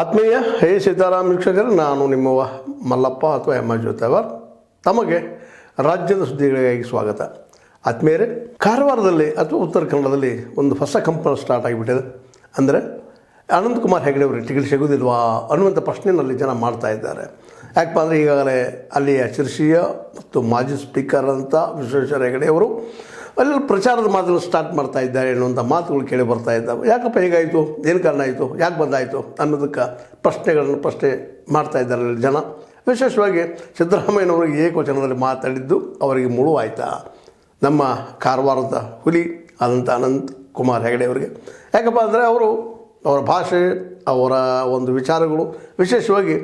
ಆತ್ಮೀಯ, ಹೇ ಸೀತಾರಾಮ್ ವೀಕ್ಷಕರು, ನಾನು ನಿಮ್ಮ ಮಲ್ಲಪ್ಪ ಅಥವಾ ಎಮ್ಮ ಜೋತವರ್. ತಮಗೆ ರಾಜ್ಯದ ಸುದ್ದಿಗಳಿಗಾಗಿ ಸ್ವಾಗತ. ಆತ್ಮೀಯರೇ, ಕಾರವಾರದಲ್ಲಿ ಅಥವಾ ಉತ್ತರ ಕನ್ನಡದಲ್ಲಿ ಒಂದು ಹೊಸ ಕಂಪನಿ ಸ್ಟಾರ್ಟ್ ಆಗಿಬಿಟ್ಟಿದೆ. ಅಂದರೆ ಅನಂತ್ ಕುಮಾರ್ ಹೆಗಡೆ ಅವರಿಗೆ ಟಿಕೆಟ್ ಸಿಗೋದಿಲ್ವಾ ಅನ್ನುವಂಥ ಪ್ರಶ್ನೆಯಲ್ಲಿ ಜನ ಮಾಡ್ತಾ ಇದ್ದಾರೆ. ಯಾಕಪ್ಪ ಅಂದರೆ ಈಗಾಗಲೇ ಅಲ್ಲಿಯ ಶಿರ್ಷಿಯ ಮತ್ತು ಮಾಜಿ ಸ್ಪೀಕರ್ ಅಂತ ವಿಶ್ವೇಶ್ವರ ಹೆಗಡೆ ಅವರು ಅಲ್ಲಿ ಪ್ರಚಾರದ ಮಾತುಗಳು ಸ್ಟಾರ್ಟ್ ಮಾಡ್ತಾ ಇದ್ದಾರೆ ಅನ್ನುವಂಥ ಮಾತುಗಳು ಕೇಳಿ ಬರ್ತಾ ಇದ್ದಾವೆ. ಯಾಕಪ್ಪ ಹೇಗಾಯಿತು? ಏನು ಕಾರಣ ಆಯಿತು? ಯಾಕೆ ಬಂದಾಯಿತು ಅನ್ನೋದಕ್ಕೆ ಪ್ರಶ್ನೆಗಳನ್ನು ಪ್ರಶ್ನೆ ಮಾಡ್ತಾ ಇದ್ದಾರೆ ಅಲ್ಲಿ ಜನ. ವಿಶೇಷವಾಗಿ ಸಿದ್ದರಾಮಯ್ಯನವರಿಗೆ ಏಕವಚನದಲ್ಲಿ ಮಾತಾಡಿದ್ದು ಅವರಿಗೆ ಮುಳುವಾಯ್ತಾ? ನಮ್ಮ ಕಾರವಾರದ ಹುಲಿ ಆದಂಥ ಅನಂತ್ ಕುಮಾರ್ ಹೆಗಡೆ ಅವರಿಗೆ. ಯಾಕಪ್ಪ ಅಂದರೆ ಅವರು ಅವರ ಭಾಷೆ, ಅವರ ಒಂದು ವಿಚಾರಗಳು, ವಿಶೇಷವಾಗಿ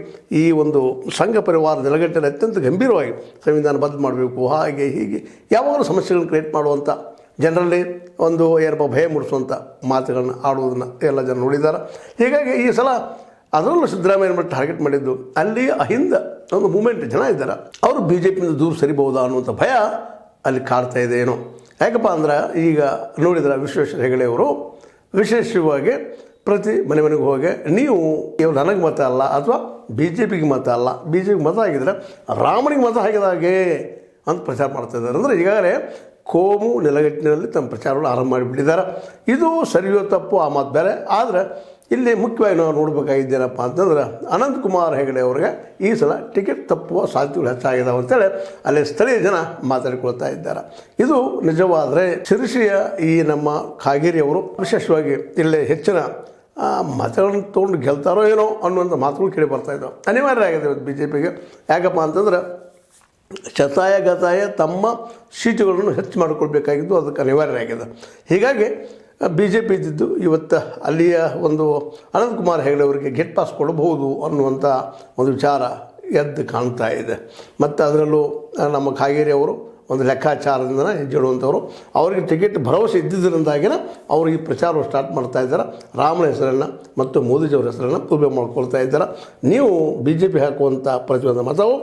ಈ ಒಂದು ಸಂಘ ಪರಿವಾರ ನೆಲಗಟ್ಟಲೆ ಅತ್ಯಂತ ಗಂಭೀರವಾಗಿ ಸಂವಿಧಾನ ಬದ್ಧ ಮಾಡಬೇಕು, ಹಾಗೆ ಹೀಗೆ ಯಾವಾಗಲೂ ಸಮಸ್ಯೆಗಳನ್ನು ಕ್ರಿಯೇಟ್ ಮಾಡುವಂಥ ಜನರಲ್ಲಿ ಒಂದು ಏನಪ್ಪ, ಭಯ ಮೂಡಿಸುವಂಥ ಮಾತುಗಳನ್ನು ಆಡುವುದನ್ನು ಎಲ್ಲ ಜನ ನೋಡಿದ್ದಾರೆ. ಹೀಗಾಗಿ ಈ ಸಲ ಅದರಲ್ಲೂ ಸಿದ್ದರಾಮಯ್ಯ ಟಾರ್ಗೆಟ್ ಮಾಡಿದ್ದು, ಅಲ್ಲಿ ಅಹಿಂದ ಒಂದು ಮೂಮೆಂಟ್ ಜನ ಇದ್ದಾರೆ. ಅವರು ಬಿ ಜೆ ಪಿಯಿಂದ ದೂರ ಸರಿಬಹುದಾ ಅನ್ನುವಂಥ ಭಯ ಅಲ್ಲಿ ಕಾಡ್ತಾ ಇದೆ ಏನೋ. ಯಾಕಪ್ಪ ಅಂದ್ರೆ ಈಗ ನೋಡಿದ್ರೆ ವಿಶ್ವೇಶ್ವರ ಹೆಗಡೆಯವರು ವಿಶೇಷವಾಗಿ ಪ್ರತಿ ಮನೆ ಮನೆಗೆ ಹೋಗಿ, ನೀವು ನನಗೆ ಮತ ಅಲ್ಲ ಅಥವಾ ಬಿ ಜೆ ಪಿಗೆ ಮತ ಅಲ್ಲ ಬಿ ಜೆ ಪಿಗೆ ಮತ ಆಗಿದ್ರೆ ರಾಮನಿಗೆ ಮತ ಹಾಕಿದಾಗೆ ಅಂತ ಪ್ರಚಾರ ಮಾಡ್ತಾ ಇದ್ದಾರೆ. ಅಂದರೆ ಈಗಾಗಲೇ ಕೋಮು ನೆಲಗಟ್ಟಿನಲ್ಲಿ ತಮ್ಮ ಪ್ರಚಾರಗಳು ಆರಂಭ ಮಾಡಿಬಿಟ್ಟಿದ್ದಾರೆ. ಇದು ಸರಿಯೋ ತಪ್ಪು ಆ ಮಾತು ಬೇರೆ. ಆದರೆ ಇಲ್ಲಿ ಮುಖ್ಯವಾಗಿ ನಾವು ನೋಡಬೇಕಾಗಿದ್ದೇನಪ್ಪ ಅಂತಂದ್ರೆ ಅನಂತಕುಮಾರ್ ಹೆಗಡೆ ಅವರಿಗೆ ಈ ಸಲ ಟಿಕೆಟ್ ತಪ್ಪುವ ಸಾಧ್ಯತೆಗಳು ಹೆಚ್ಚಾಗಿದ್ದಾವೆ ಅಂತೇಳಿ ಅಲ್ಲಿ ಸ್ಥಳೀಯ ಜನ ಮಾತಾಡಿಕೊಳ್ತಾ ಇದ್ದಾರೆ. ಇದು ನಿಜವಾದರೆ ಶಿರಸಿಯ ಈ ನಮ್ಮ ಕಾಗೇರಿಯವರು ವಿಶೇಷವಾಗಿ ಇಲ್ಲಿ ಹೆಚ್ಚಿನ ಮತಗಳನ್ನು ತೊಗೊಂಡು ಗೆಲ್ತಾರೋ ಏನೋ ಅನ್ನುವಂಥ ಮಾತುಗಳು ಕೇಳಿ ಬರ್ತಾ ಇದ್ದಾವೆ. ಅನಿವಾರ್ಯ ಆಗಿದೆ ಇವತ್ತು ಬಿ ಜೆ ಪಿಗೆ ಯಾಕಪ್ಪ ಅಂತಂದ್ರೆ ಶತಾಯ ಗತಾಯ ತಮ್ಮ ಸೀಟುಗಳನ್ನು ಹೆಚ್ಚು ಮಾಡಿಕೊಳ್ಬೇಕಾಗಿದ್ದು ಅದಕ್ಕೆ ಅನಿವಾರ್ಯ ಆಗಿದೆ. ಹೀಗಾಗಿ ಬಿ ಜೆ ಪಿ ಇದ್ದಿದ್ದು ಇವತ್ತು ಅಲ್ಲಿಯ ಒಂದು ಅನಂತಕುಮಾರ್ ಹೆಗಡೆ ಅವರಿಗೆ ಗೆಟ್ ಪಾಸ್ ಕೊಡಬಹುದು ಅನ್ನುವಂಥ ಒಂದು ವಿಚಾರ ಎದ್ದು ಕಾಣ್ತಾ ಇದೆ. ಮತ್ತು ಅದರಲ್ಲೂ ನಮ್ಮ ಕಾಗೇರಿ ಅವರು ಒಂದು ಲೆಕ್ಕಾಚಾರದಿಂದ ಹೆಜ್ಜಿಡುವಂಥವ್ರು. ಅವರಿಗೆ ಟಿಕೆಟ್ ಭರವಸೆ ಇದ್ದಿದ್ದರಿಂದಾಗಿನ ಅವರು ಈ ಪ್ರಚಾರವನ್ನು ಸ್ಟಾರ್ಟ್ ಮಾಡ್ತಾ ಇದ್ದಾರೆ. ರಾಮನ ಹೆಸರನ್ನು ಮತ್ತು ಮೋದಿಜಿಯವರ ಹೆಸರನ್ನು ಪೂಜೆ ಮಾಡ್ಕೊಳ್ತಾ ಇದ್ದಾರೆ. ನೀವು ಬಿ ಜೆ ಪಿ ಹಾಕುವಂಥ ಪ್ರತಿಯೊಂದು ಮತವು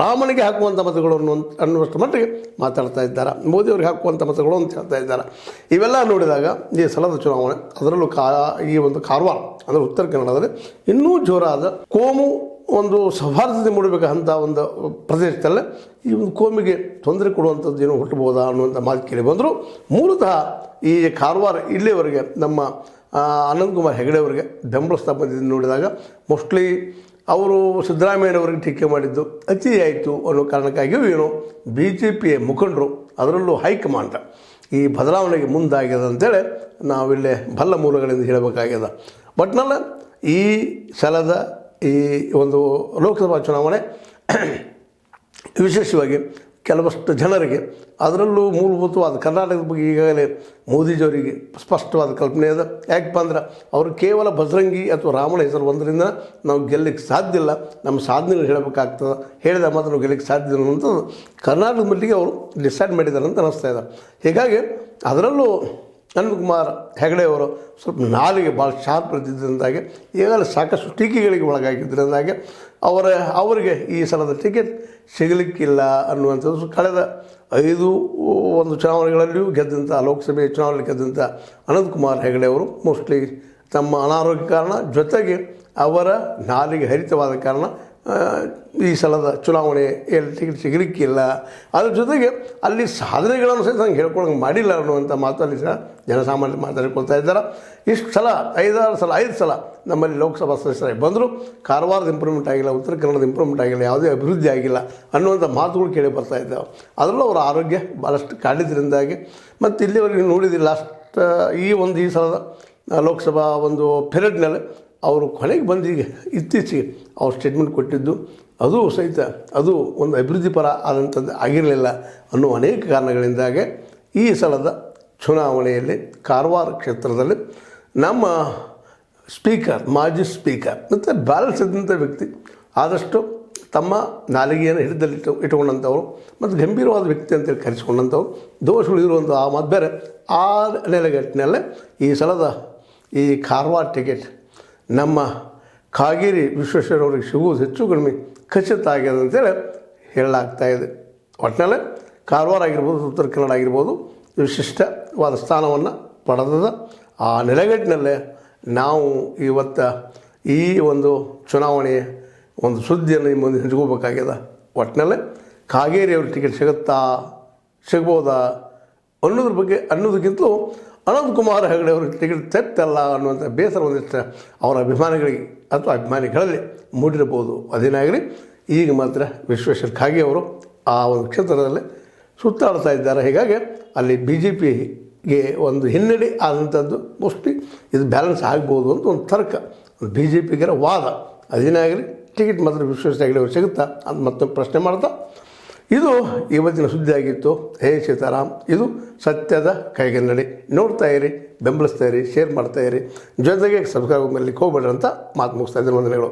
ರಾಮನಿಗೆ ಹಾಕುವಂಥ ಮತಗಳು ಅನ್ನುವಷ್ಟು ಮಟ್ಟಿಗೆ ಮಾತಾಡ್ತಾ ಇದ್ದಾರೆ. ಮೋದಿಯವ್ರಿಗೆ ಹಾಕುವಂಥ ಮತಗಳು ಅಂತ ಹೇಳ್ತಾ ಇದ್ದಾರೆ. ಇವೆಲ್ಲ ನೋಡಿದಾಗ ಈ ಸಲದ ಚುನಾವಣೆ, ಅದರಲ್ಲೂ ಕಾ ಈ ಒಂದು ಕಾರವಾರ, ಅಂದರೆ ಉತ್ತರ ಕನ್ನಡದಲ್ಲಿ ಇನ್ನೂ ಜೋರಾದ ಕೋಮು ಒಂದು ಸೌಹಾರ್ದತೆ ಮೂಡಬೇಕಂತ ಒಂದು ಪ್ರದೇಶದಲ್ಲ ಈ ಒಂದು ಕೋಮಿಗೆ ತೊಂದರೆ ಕೊಡುವಂಥದ್ದು ಏನು ಹುಟ್ಟಬಹುದಾ ಅನ್ನುವಂಥ ಮಾತು ಕೇಳಿ ಬಂದರು. ಮೂಲತಃ ಈ ಕಾರವಾರ ಇಲ್ಲಿಯವರೆಗೆ ನಮ್ಮ ಅನಂತ್ ಕುಮಾರ್ ಹೆಗಡೆ ಅವರಿಗೆ ಬೆಂಬಲಿಸ್ತಾ ಬಂದಿದ್ದು ನೋಡಿದಾಗ ಮೋಸ್ಟ್ಲಿ ಅವರು ಸಿದ್ದರಾಮಯ್ಯನವರಿಗೆ ಟೀಕೆ ಮಾಡಿದ್ದು, ಅತಿ ಆಯಿತು ಅನ್ನೋ ಕಾರಣಕ್ಕಾಗಿಯೂ ಏನು ಬಿ ಜೆ ಪಿಯ ಮುಖಂಡರು ಅದರಲ್ಲೂ ಹೈಕಮಾಂಡ್ ಈ ಬದಲಾವಣೆಗೆ ಮುಂದಾಗ್ಯದ ಅಂತೇಳಿ ನಾವಿಲ್ಲೇ ಬಲ್ಲ ಮೂಲಗಳಿಂದ ಹೇಳಬೇಕಾಗ್ಯದ. ಬಟ್ನಲ್ಲ ಈ ಸಲದ ಈ ಒಂದು ಲೋಕಸಭಾ ಚುನಾವಣೆ ವಿಶೇಷವಾಗಿ ಕೆಲವಷ್ಟು ಜನರಿಗೆ ಅದರಲ್ಲೂ ಮೂಲಭೂತವಾದ ಕರ್ನಾಟಕದ ಬಗ್ಗೆ ಈಗಾಗಲೇ ಮೋದಿಜಿಯವರಿಗೆ ಸ್ಪಷ್ಟವಾದ ಕಲ್ಪನೆ ಇದೆ. ಯಾಕಪ್ಪ ಅಂದ್ರೆ ಅವರು ಕೇವಲ ಬಜರಂಗಿ ಅಥವಾ ರಾಮನ ಹೆಸರು ಒಂದರಿಂದ ನಾವು ಗೆಲ್ಲಕ್ಕೆ ಸಾಧ್ಯ ಇಲ್ಲ. ನಮ್ಮ ಸಾಧನೆಗಳು ಹೇಳಬೇಕಾಗ್ತದೆ. ಹೇಳಿದ ಮಾತ್ರ ನಾವು ಗೆಲ್ಲಕ್ಕೆ ಸಾಧ್ಯ ಇಲ್ಲ ಅಂತ ಕರ್ನಾಟಕದ ಮಟ್ಟಿಗೆ ಅವರು ಡಿಸೈಡ್ ಮಾಡಿದ್ದಾರೆ ಅಂತ ಅನ್ನಿಸ್ತಾ ಇದೆ. ಹೀಗಾಗಿ ಅದರಲ್ಲೂ ಅನಂತಕುಮಾರ್ ಹೆಗಡೆ ಅವರು ಸ್ವಲ್ಪ ನಾಲಿಗೆ ಭಾಳ ಶಾರ್ಪ್ ಇದ್ದಿದ್ದರಿಂದಾಗಿ ಈಗಾಗಲೇ ಸಾಕಷ್ಟು ಟೀಕೆಗಳಿಗೆ ಒಳಗಾಗಿದ್ದರಿಂದಾಗಿ ಅವರ, ಅವರಿಗೆ ಈ ಸಲದ ಟಿಕೆಟ್ ಸಿಗಲಿಕ್ಕಿಲ್ಲ ಅನ್ನುವಂಥದ್ದು ಕಳೆದ ಐದು ಒಂದು ಚುನಾವಣೆಗಳಲ್ಲಿಯೂ ಗೆದ್ದಂಥ, ಲೋಕಸಭೆ ಚುನಾವಣೆ ಗೆದ್ದಂಥ ಅನಂತಕುಮಾರ್ ಹೆಗಡೆ ಅವರು ಮೋಸ್ಟ್ಲಿ ತಮ್ಮ ಅನಾರೋಗ್ಯ ಕಾರಣ ಜೊತೆಗೆ ಅವರ ನಾಲಿಗೆ ಹರಿತವಾದ ಕಾರಣ ಈ ಸಲದ ಚುನಾವಣೆಯಲ್ಲಿ ಟಿಕೆಟ್ ಸಿಗಲಿಕ್ಕಿಲ್ಲ. ಅದ್ರ ಜೊತೆಗೆ ಅಲ್ಲಿ ಸಾಧನೆಗಳನ್ನು ಸಹಿತ ನಂಗೆ ಹೇಳ್ಕೊಳಂಗೆ ಮಾಡಿಲ್ಲ ಅನ್ನುವಂಥ ಮಾತು ಅಲ್ಲಿ ಸಹ ಜನಸಾಮಾನ್ಯರು ಮಾತಾಡಿಕೊಳ್ತಾ ಇದ್ದಾರೆ. ಇಷ್ಟು ಸಲ, ಐದಾರು ಸಲ, ಐದು ಸಲ ನಮ್ಮಲ್ಲಿ ಲೋಕಸಭಾ ಸದಸ್ಯರಾಗಿ ಬಂದರು. ಕಾರವಾರದ ಇಂಪ್ರೂವ್ಮೆಂಟ್ ಆಗಿಲ್ಲ, ಉತ್ತರ ಕನ್ನಡದ ಇಂಪ್ರೂವ್ಮೆಂಟ್ ಆಗಿಲ್ಲ, ಯಾವುದೇ ಅಭಿವೃದ್ಧಿ ಆಗಿಲ್ಲ ಅನ್ನುವಂಥ ಮಾತುಗಳು ಕೇಳಿ ಬರ್ತಾ ಇದ್ದಾವೆ. ಅದರಲ್ಲೂ ಅವರ ಆರೋಗ್ಯ ಭಾಳಷ್ಟು ಕಾಡಿದ್ರಿಂದಾಗಿ. ಮತ್ತು ಇಲ್ಲಿವರೆಗೆ ನೋಡಿದಿಲ್ಲ, ಲಾಸ್ಟ್ ಈ ಒಂದು, ಈ ಸಲದ ಲೋಕಸಭಾ ಒಂದು ಪೀರಿಯಡ್ನಲ್ಲಿ ಅವರು ಕೊನೆಗೆ ಬಂದು ಈಗ ಇತ್ತೀಚೆಗೆ ಅವ್ರು ಸ್ಟೇಟ್ಮೆಂಟ್ ಕೊಟ್ಟಿದ್ದು, ಅದು ಸಹಿತ ಅದು ಒಂದು ಅಭಿವೃದ್ಧಿ ಪರ ಆದಂಥದ್ದು ಆಗಿರಲಿಲ್ಲ ಅನ್ನೋ ಅನೇಕ ಕಾರಣಗಳಿಂದಾಗೆ ಈ ಸಲದ ಚುನಾವಣೆಯಲ್ಲಿ ಕಾರವಾರ ಕ್ಷೇತ್ರದಲ್ಲಿ ನಮ್ಮ ಸ್ಪೀಕರ್ ಮಾಜಿ ಸ್ಪೀಕರ್ ಮತ್ತು ಬ್ಯಾಲೆನ್ಸ್ ಇದ್ದಂಥ ವ್ಯಕ್ತಿ ಆದಷ್ಟು ತಮ್ಮ ನಾಲಿಗೆಯನ್ನು ಹಿಡಿದಲ್ಲಿಟ್ಟು ಇಟ್ಟುಕೊಂಡಂಥವ್ರು ಮತ್ತು ಗಂಭೀರವಾದ ವ್ಯಕ್ತಿ ಅಂತೇಳಿ ಕರೆಸಿಕೊಂಡಂಥವ್ರು ದೋಷಗಳು ಇರುವಂಥ ಆ ಮತ್ತು ಬೇರೆ. ಆ ನೆಲೆಗಟ್ಟಿನಲ್ಲೇ ಈ ಸಲದ ಈ ಕಾರವಾರ ಟಿಕೆಟ್ ನಮ್ಮ ಕಾಗೇರಿ ವಿಶ್ವೇಶ್ವರವ್ರಿಗೆ ಸಿಗುವುದು ಹೆಚ್ಚು ಕಡಿಮೆ ಖಚಿತ ಆಗ್ಯದ ಅಂತೇಳಿ ಹೇಳಲಾಗ್ತಾ ಇದೆ. ಒಟ್ಟಿನಲ್ಲೇ ಕಾರವಾರ ಆಗಿರ್ಬೋದು, ಉತ್ತರ ಕನ್ನಡ ಆಗಿರ್ಬೋದು ವಿಶಿಷ್ಟವಾದ ಸ್ಥಾನವನ್ನು ಪಡೆದದ ಆ ನೆಲೆಗಟ್ಟಿನಲ್ಲೇ ನಾವು ಇವತ್ತು ಈ ಒಂದು ಚುನಾವಣೆಯ ಒಂದು ಸುದ್ದಿಯನ್ನು ಮುಂದೆ ಹಂಚ್ಕೋಬೇಕಾಗ್ಯದ. ಒಟ್ಟಿನಲ್ಲೇ ಕಾಗೇರಿಯವ್ರ ಟಿಕೆಟ್ ಸಿಗುತ್ತಾ, ಸಿಗ್ಬೋದಾ ಅನ್ನೋದ್ರ ಬಗ್ಗೆ ಅನ್ನೋದಕ್ಕಿಂತಲೂ ಅನಂತ್ ಕುಮಾರ್ ಹೆಗಡೆ ಅವರು ಟಿಕೆಟ್ ತೆತ್ತಲ್ಲ ಅನ್ನುವಂಥ ಬೇಸರ ಒಂದಿಷ್ಟು ಅವರ ಅಭಿಮಾನಿಗಳಿಗೆ ಅಥವಾ ಅಭಿಮಾನಿಗಳಲ್ಲಿ ಮೂಡಿರಬಹುದು. ಅದೇನಾಗಲಿ ಈಗ ಮಾತ್ರ ವಿಶ್ವೇಶ್ವರ ಖಾಗೆ ಅವರು ಆ ಒಂದು ಕ್ಷೇತ್ರದಲ್ಲಿ ಸುತ್ತಾಡ್ತಾ ಇದ್ದಾರೆ. ಹೀಗಾಗಿ ಅಲ್ಲಿ ಬಿ ಜೆ ಪಿಗೆ ಒಂದು ಹಿನ್ನಡೆ ಆದಂಥದ್ದು ಮೋಸ್ಟ್ಲಿ ಇದು ಬ್ಯಾಲೆನ್ಸ್ ಆಗ್ಬೋದು ಅಂತ ಒಂದು ತರ್ಕ ಬಿ ಜೆ ಪಿಗರ ವಾದ ಅದೇನಾಗಲಿ ಟಿಕೆಟ್ ಮಾತ್ರ ವಿಶ್ವೇಶ್ವರ ಹೆಗಡೆ ಅವ್ರು ಸಿಗುತ್ತಾ ಅಂತ ಮತ್ತೆ ಪ್ರಶ್ನೆ ಮಾಡ್ತಾ ಇದು ಇವತ್ತಿನ ಸುದ್ದಿ ಆಗಿತ್ತು. ಹೇ ಸೀತಾರಾಮ್, ಇದು ಸತ್ಯದ ಕೈಗನ್ನಡಿ. ನೋಡ್ತಾ ಇರಿ, ಬೆಂಬಲಿಸ್ತಾ ಇರಿ ಶೇರ್ ಮಾಡ್ತಾ ಇರಿ. ಜೊತೆಗೆ ಸಬ್ಸ್ಕ್ರೈಬ್ ಮಾಡಲಿಕ್ಕೆ ಹೋಗ್ಬೇಡ್ರಿ ಅಂತ ಮಾತು ಮುಗಿಸ್ತಾ ಇದ್ದೀನಿ. ವಂದನೆಗಳು